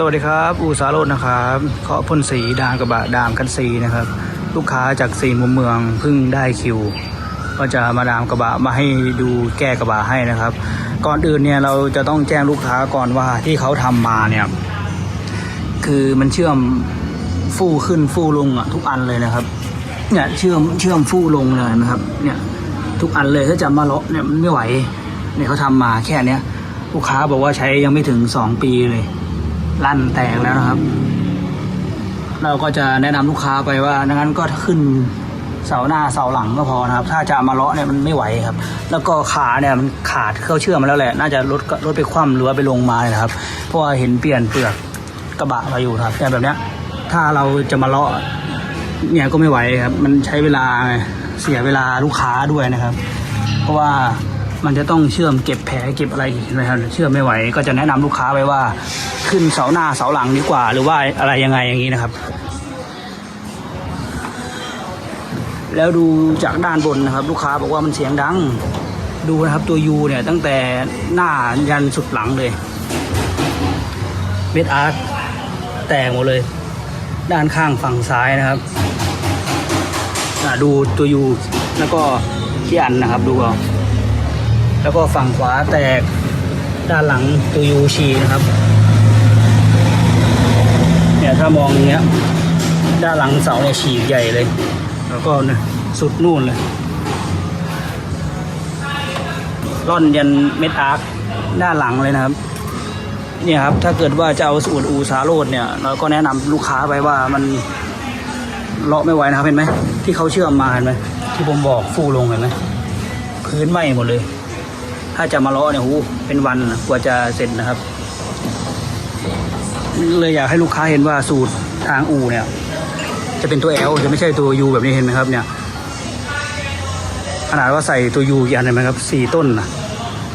สวัสดีครับอูสาโรดนะครับเคาะพ่นสีดามกระบะดามกันสีนะครับ ลูกค้าจากสีมุมเมืองเพิ่งได้คิว ก็จะมาดามกระบะมาให้ดูแก้กระบะให้นะครับ ก่อนอื่นเนี่ยเราจะต้องแจ้งลูกค้าก่อนว่าที่เขาทำมาเนี่ย คือมันเชื่อมฟู่ขึ้นฟู่ลงอะทุกอันเลยนะครับ เนี่ยเชื่อมเชื่อมฟู่ลงเลยนะครับ เนี่ยทุกอันเลยถ้าจะมาเลาะเนี่ยมันไม่ไหวเนี่ยเขาทำมาแค่เนี้ยลูกค้าบอกว่าใช้ยังไม่ถึงสองปีเลย ลั่นแตกแล้วนะครับ เราก็จะแนะนำลูกค้าไปว่าดังนั้นก็ขึ้นเสาหน้าเสาหลังก็พอนะครับ ถ้าจะมาเลาะเนี่ยมันไม่ไหวครับ แล้วก็ขาเนี่ยมันขาดเข้าเชื่อมมาแล้วแหละ น่าจะรถรถไปคว่ำหรือว่าไปลงมาเลยนะครับ เพราะว่าเห็นเปลี่ยนเปลือกกระบะมาอยู่ครับแต่แบบเนี้ยถ้าเราจะมาเลาะเนี่ยก็ไม่ไหวครับ มันใช้เวลาเสียเวลาลูกค้าด้วยนะครับ เพราะว่า มันจะต้องเชื่อมเก็บแผลเก็บอะไรอีกนะครับเชื่อมไม่ไหว ก็จะแนะนำลูกค้าไปว่า ขึ้นเสาหน้าเสาหลังดีกว่า หรือว่าอะไรยังไงอย่างนี้นะครับ แล้วดูจากด้านบนนะครับ ลูกค้าบอกว่ามันเสียงดัง ดูนะครับตัวยูเนี่ยตั้งแต่หน้ายันสุดหลังเลยเม็ดอาร์ตแตกหมดเลย ด้านข้างฝั่งซ้ายนะครับดูตัวยูแล้วก็ที่อันนะครับดูเอา แล้วก็ฝั่งขวาแตกด้านหลังตัวยูชีนะครับ เนี่ยถ้ามองอย่างเงี้ย ด้านหลังเสาเนี่ยฉีกใหญ่เลย แล้วก็เนี่ยสุดนู่นเลยร่อนยันเม็ดอาร์คด้านหลังเลยนะครับ เนี่ยครับถ้าเกิดว่าจะเอาสูตรอูสาโรดเนี่ย เราก็แนะนำลูกค้าไปว่ามันเลาะไม่ไหวนะครับเห็นไหมที่เขาเชื่อมมาเห็นไหมที่ผมบอกฟูลงเห็นไหมพื้นไหม้หมดเลย ถ้าจะมาลาะเนี่ยหูเป็นวันกว่าจะเสร็จนะครับ เลยอยากให้ลูกค้าเห็นว่าสูตรทางอูเนี่ย จะเป็นตัว L จะไม่ใช่ตัว U แบบนี้เห็นไหมครับเนี่ย ขนาดว่าใส่ตัว U อีกอันเห็นไหมครับสี่ต้นนะ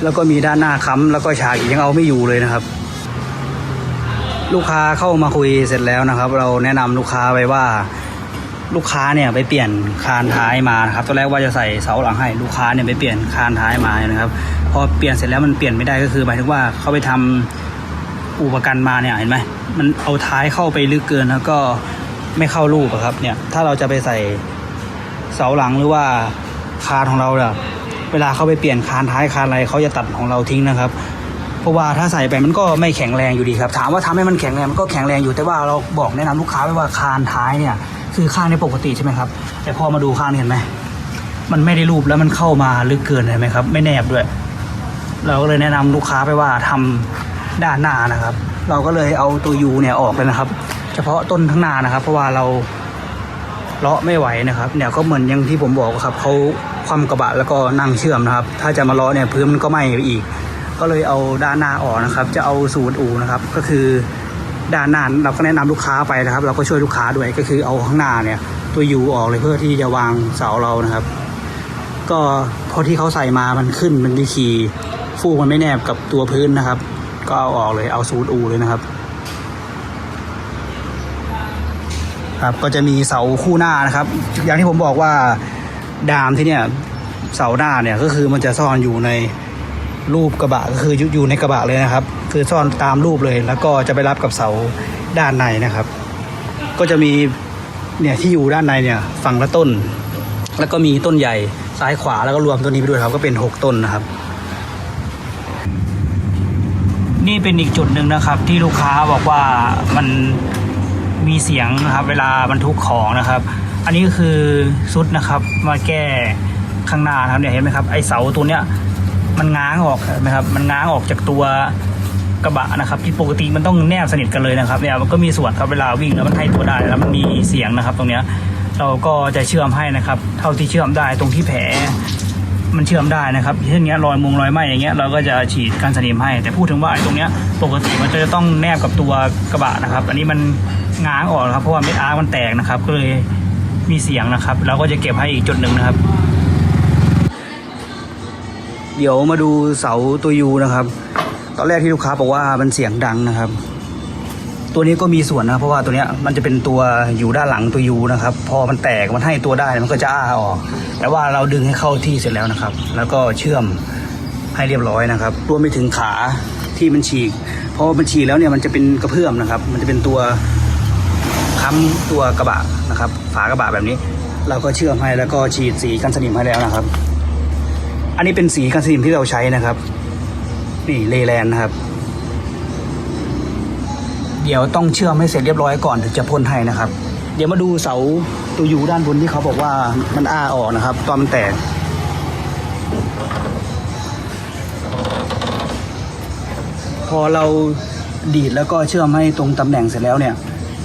แล้วก็มีด้านหน้าค้ำแล้วก็ฉากอีกยังเอาไม่อยู่เลยนะครับ ลูกค้าเข้ามาคุยเสร็จแล้วนะครับ เราแนะนำลูกค้าไปว่า ลูกค้าเนี่ยไปเปลี่ยนคานท้ายมานะครับตอนแรกว่าจะใส่เสาหลังให้ลูกค้าเนี่ยไปเปลี่ยนคานท้ายมานะครับพอเปลี่ยนเสร็จแล้วมันเปลี่ยนไม่ได้ก็คือหมายถึงว่าเขาไปทำอุปกรณ์มาเนี่ยเห็นไหมมันเอาท้ายเข้าไปลึกเกินแล้วก็ไม่เข้ารูปครับเนี่ยถ้าเราจะไปใส่เสาหลังหรือว่าคานของเราเนี่ยเวลาเขาไปเปลี่ยนคานท้ายคานอะไรเขาจะตัดของเราทิ้งนะครับ เพราะว่าถ้าใส่ไปมันก็ไม่แข็งแรงอยู่ดีครับ ถามว่าทำให้มันแข็งแรงมันก็แข็งแรงอยู่แต่ว่าเราบอกแนะนำลูกค้าไว้ว่าคานท้ายเนี่ยคือข้างในปกติใช่ไหมครับ แต่พอมาดูข้างนี่เห็นไหมมันไม่ได้รูปแล้วมันเข้ามาลึกเกินเห็นไหมครับไม่แนบด้วย เราก็เลยแนะนำลูกค้าไปว่าทำด้านหน้านะครับ เราก็เลยเอาตัวยูเนี่ยออกเลยนะครับ เฉพาะต้นข้างหน้านะครับ เพราะว่าเราเลาะไม่ไหวนะครับ เนี่ยก็เหมือนอย่างที่ผมบอกครับเขาคว่ำกระบะแล้วก็นั่งเชื่อมนะครับ ถ้าจะมาเลาะเนี่ยพื้นมันก็ไหม้ไปอีก ก็เลยเอาด้านหน้าออกนะครับ จะเอาสูตรอูนะครับ ก็คือด้านหน้าเราก็แนะนำลูกค้าไปนะครับ เราก็ช่วยลูกค้าด้วยก็คือเอาข้างหน้าเนี่ย ตัวยูออกเลยเพื่อที่จะวางเสาเรานะครับ ก็พอที่เขาใส่มามันขึ้นมันดีคีฟูกมันไม่แนบกับตัวพื้นนะครับ ก็เอาออกเลยเอาสูตรอูเลยนะครับครับก็จะมีเสาคู่หน้านะครับ อย่างที่ผมบอกว่าดามที่เนี่ยเสาหน้าเนี่ยก็คือมันจะซ่อนอยู่ใน รูปกระบะก็คืออยู่ในกระบะเลยนะครับ คือซ่อนตามรูปเลยแล้วก็จะไปรับกับเสาด้านในนะครับ ก็จะมีเนี่ยที่อยู่ด้านในเนี่ยฝั่งละต้น แล้วก็มีต้นใหญ่ซ้ายขวาแล้วก็รวมต้นนี้ไปด้วยครับ ก็เป็นหกต้นนะครับ นี่เป็นอีกจุดหนึ่งนะครับ ที่ลูกค้าบอกว่ามันมีเสียงนะครับ เวลาบรรทุกของนะครับ อันนี้ก็คือซุดนะครับ มาแก้ข้างหน้านะครับเนี่ยเห็นไหมครับไอเสาตัวเนี้ย มันง้างออกนไหมครับ มันง้างออกจากตัวกระบะนะครับที่ปกติมันต้องแนบสนิทกันเลยนะครับเนี่ยมันก็มีส่วนครับเวลาวิ่งแล้วมันให้ตัวได้แล้วมันมีเสียงนะครับ ตรงเนี้ยเราก็จะเชื่อมให้นะครับ เท่าที่เชื่อมได้ตรงที่แผลมันเชื่อมได้นะครับเช่นนี้รอยมุงรอยไหมอย่างเงี้ยเราก็จะฉีดการสนิมให้ แต่พูดถึงว่าตรงเนี้ยปกติมันจะต้องแนบกับตัวกระบะนะครับ อันนี้มันง้างออกครับเพราะว่าเม็ดอาร์มันแตกนะครับก็เลยมีเสียงนะครับ เราก็จะเก็บให้อีกจุดหนึ่งนะครับ ดี๋ยวมาดูเสาตัวยูนะครับ ตอนแรกที่ลูกค้าบอกว่ามันเสียงดังนะครับ ตัวนี้ก็มีส่วนนะเพราะว่าตัวเนี้ยมันจะเป็นตัวอยู่ด้านหลังตัวยูนะครับ พอมันแตกมันให้ตัวได้มันก็จะอ้าออก แต่ว่าเราดึงให้เข้าที่เสร็จแล้วนะครับ แล้วก็เชื่อมให้เรียบร้อยนะครับรวมไปถึงขาที่มันฉีกพอมันฉีดแล้วเนี่ยมันจะเป็นกระเพื่อมนะครับ มันจะเป็นตัวค้ำตัวกระบะนะครับ ฝากระบะแบบนี้ เราก็เชื่อมให้แล้วก็ฉีดสีกันสนิมให้แล้วนะครับ อันนี้เป็นสีกันสนิมที่เราใช้นะครับ นี่เลแลนนะครับ เดี๋ยวต้องเชื่อมให้เสร็จเรียบร้อยก่อนถึงจะพ่นให้นะครับ เดี๋ยวมาดูเสาตัวยูด้านบนที่เขาบอกว่ามันอ้าออกนะครับ ตอนมันแตกพอเราดีดแล้วก็เชื่อมให้ตรงตำแหน่งเสร็จแล้วเนี่ย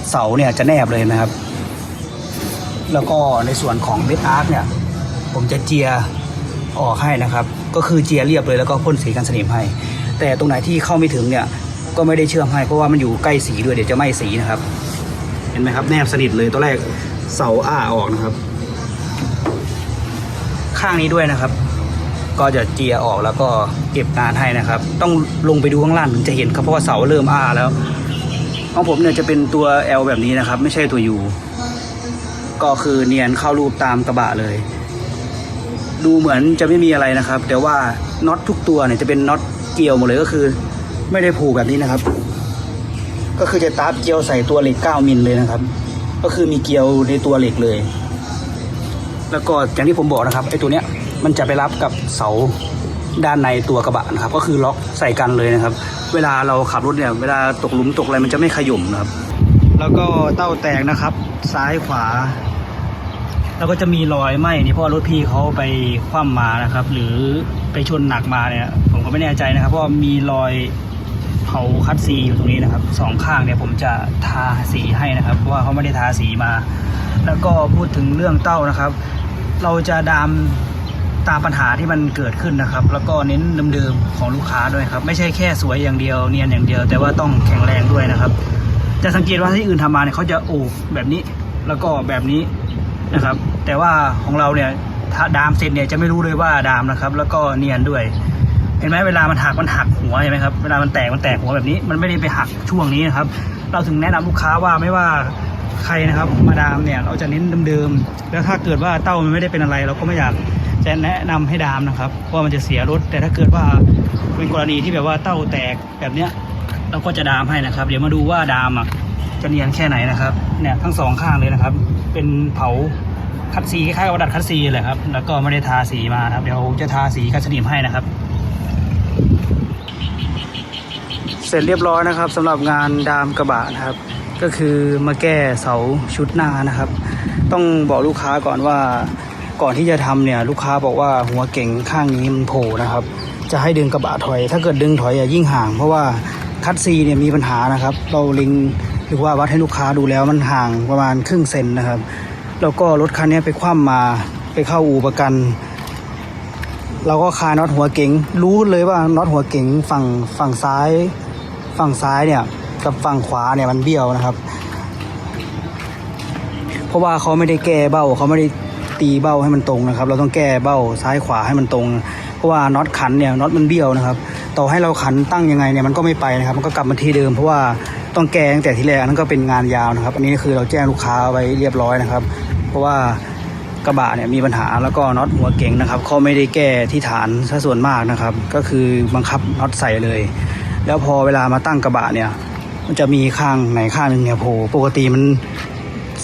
เสาเนี่ยจะแนบเลยนะครับ แล้วก็ในส่วนของเบสอาร์คเนี่ย ผมจะเจีย ออกให้นะครับ ก็คือเจียเรียบเลยแล้วก็พ่นสีกันสนิมให้ แต่ตรงไหนที่เข้าไม่ถึงเนี่ยก็ไม่ได้เชื่อมให้เพราะว่ามันอยู่ใกล้สีด้วยเดี๋ยวจะไหม้สีนะครับ เห็นไหมครับแนบสนิทเลยตัวแรกเสาอ้าออกนะครับ ข้างนี้ด้วยนะครับ ก็จะเจียออกแล้วก็เก็บงานให้นะครับ ต้องลงไปดูข้างล่างถึงจะเห็นครับเพราะว่าเสาเริ่มอ้าแล้วของผมเนี่ยจะเป็นตัว L แบบนี้นะครับ ไม่ใช่ตัว U ก็คือเนียนเข้ารูปตามกระบะเลย ดูเหมือนจะไม่มีอะไรนะครับ แต่ว่าน็อตทุกตัวเนี่ยจะเป็นน็อตเกลียวหมดเลยก็คือ ไม่ได้ผูกแบบนี้นะครับ ก็คือจะตาร์เกลียวใส่ตัวเหล็ก 9 มิลเลยนะครับ ก็คือมีเกลียวในตัวเหล็กเลย แล้วก็อย่างที่ผมบอกนะครับไอ้ตัวเนี้ยมันจะไปรับกับเสาด้านในตัวกระบะนะครับ ก็คือล็อกใส่กันเลยนะครับ เวลาเราขับรถเนี่ยเวลาตกหลุมตกอะไรมันจะไม่ขย่มนะครับ แล้วก็เต้าแตกนะครับ ซ้ายขวา แล้วก็จะมีรอยไหม้นี่เพราะรถพี่เขาไปคว่ำมานะครับ หรือไปชนหนักมาเนี่ย ผมก็ไม่แน่ใจนะครับเพราะมีรอยเผาคัดซีอยู่ตรงนี้นะครับสองข้างเนี่ยผมจะทาสีให้นะครับเพราะว่าเขาไม่ได้ทาสีมา แล้วก็พูดถึงเรื่องเต้านะครับ เราจะดามตามปัญหาที่มันเกิดขึ้นนะครับ แล้วก็เน้นเดิมๆของลูกค้าด้วยครับ ไม่ใช่แค่สวยอย่างเดียวเนียนอย่างเดียว แต่ว่าต้องแข็งแรงด้วยนะครับ จะสังเกตว่าที่อื่นทำมาเนี่ยเขาจะโอบแบบนี้ แล้วก็แบบนี้ นะครับ แต่ว่าของเราเนี่ยถ้าดามเสร็จเนี่ยจะไม่รู้เลยว่าดามนะครับ แล้วก็เนียนด้วย เห็นไหมเวลามันหักมันหักหัวเห็นไหมครับเวลามันแตกมันแตกหัวแบบนี้ มันไม่ได้ไปหักช่วงนี้นะครับ เราถึงแนะนำลูกค้าว่าไม่ว่าใครนะครับมาดามเนี่ยเราจะเน้นเดิมๆแล้วถ้าเกิดว่าเต้ามันไม่ได้เป็นอะไร เราก็ไม่อยากจะแนะนำให้ดามนะครับเพราะว่ามันจะเสียรถแต่ถ้าเกิดว่าเป็นกรณีที่แบบว่าเต้าแตกแบบเนี้ยเราก็จะดามให้นะครับ เดี๋ยวมาดูว่าดามอะจะเนียนแค่ไหนนะครับเนี่ยทั้งสองข้างเลยนะครับ เป็นเผาคัดซีคล้ายๆกับดัดคัดซีเลยครับ แล้วก็ไม่ได้ทาสีมาครับ เดี๋ยวจะทาสีกันสนิมให้นะครับ เสร็จเรียบร้อยนะครับสำหรับงานดามกระบะนะครับ ก็คือมาแก้เสาชุดหน้านะครับ ต้องบอกลูกค้าก่อนว่าก่อนที่จะทำเนี่ยลูกค้าบอกว่าหัวเก่งข้างนี้มันโผล่นะครับ จะให้ดึงกระบะถอย ถ้าเกิดดึงถอยอย่ายิ่งห่าง เพราะว่าคัดซีเนี่ยมีปัญหานะครับ เราลิง หรือว่าวัดให้ลูกค้าดูแล้วมันห่างประมาณครึ่งเซนนะครับ แล้วก็รถคันนี้ไปคว่ำมาไปเข้าอู่ประกัน เราก็คาน็อตหัวเก๋งรู้เลยว่าน็อตหัวเก๋งฝั่งฝั่งซ้าย ฝั่งซ้ายเนี่ยกับฝั่งขวาเนี่ยมันเบี้ยวนะครับ เพราะว่าเขาไม่ได้แก้เบ้าเขาไม่ได้ตีเบ้าให้มันตรงนะครับ เราต้องแก้เบ้าซ้ายขวาให้มันตรง เพราะว่าน็อตขันเนี่ยน็อตมันเบี้ยวนะครับ ต่อให้เราขันตั้งยังไงเนี่ยมันก็ไม่ไปนะครับ มันก็กลับมาที่เดิมเพราะว่า ต้องแก้ตั้งแต่ที่แรกนั้นก็เป็นงานยาวนะครับ อันนี้คือเราแจ้งลูกค้าไว้เรียบร้อยนะครับ เพราะว่ากระบะเนี่ยมีปัญหาแล้วก็น็อตหัวเก่งนะครับเขาไม่ได้แก้ที่ฐานซะส่วนมากนะครับ ก็คือบังคับน็อตใส่เลย แล้วพอเวลามาตั้งกระบะเนี่ย มันจะมีข้างไหนข้างหนึ่งเนี่ยโผล่ปกติมัน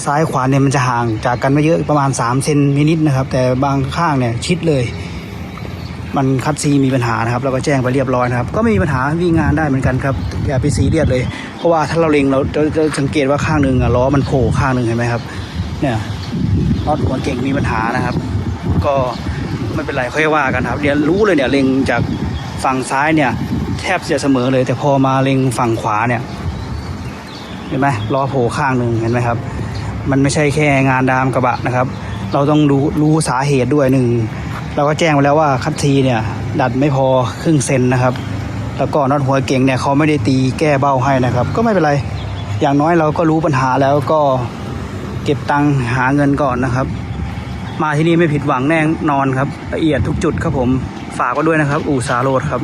ซ้ายขวาเนี่ยมันจะห่างจากกันไม่เยอะประมาณ3เซนนิดนะครับ แต่บางข้างเนี่ยชิดเลย มันคัดซีมีปัญหานะครับเราก็แจ้งไปเรียบร้อยนะครับ ก็ไม่มีปัญหาวิ่งงานได้เหมือนกันครับอย่าไปซีเรียสเลย เพราะว่าถ้าเราเล็งเราจะสังเกตว่าข้างหนึ่งล้อมันโผล่ข้างหนึ่งเห็นไหมครับ เนี่ยน็อตหัวเก่งมีปัญหานะครับ ก็ไม่เป็นไรค่อยว่ากันครับเดี๋ยวรู้เลยเนี่ยเล็งจากฝั่งซ้ายเนี่ย แทบจะเสมอเลย แต่พอมาเล็งฝั่งขวาเนี่ยเห็นไหมล้อโผล่ข้างหนึ่งเห็นไหมครับ มันไม่ใช่แค่งานดามกระบะนะครับ เราต้องรู้รู้สาเหตุด้วยหนึ่ง เราก็แจ้งไปแล้วว่าคัตทีเนี่ยดัดไม่พอครึ่งเซนนะครับ แล้วก็น็อตหัวเก่งเนี่ยเขาไม่ได้ตีแก้เบ้าให้นะครับ ก็ไม่เป็นไร อย่างน้อยเราก็รู้ปัญหาแล้วก็เก็บตังค์หาเงินก่อนนะครับ มาที่นี่ไม่ผิดหวังแน่นอนครับ ละเอียดทุกจุดครับผมฝากไว้ด้วยนะครับ อู่สาโรดครับ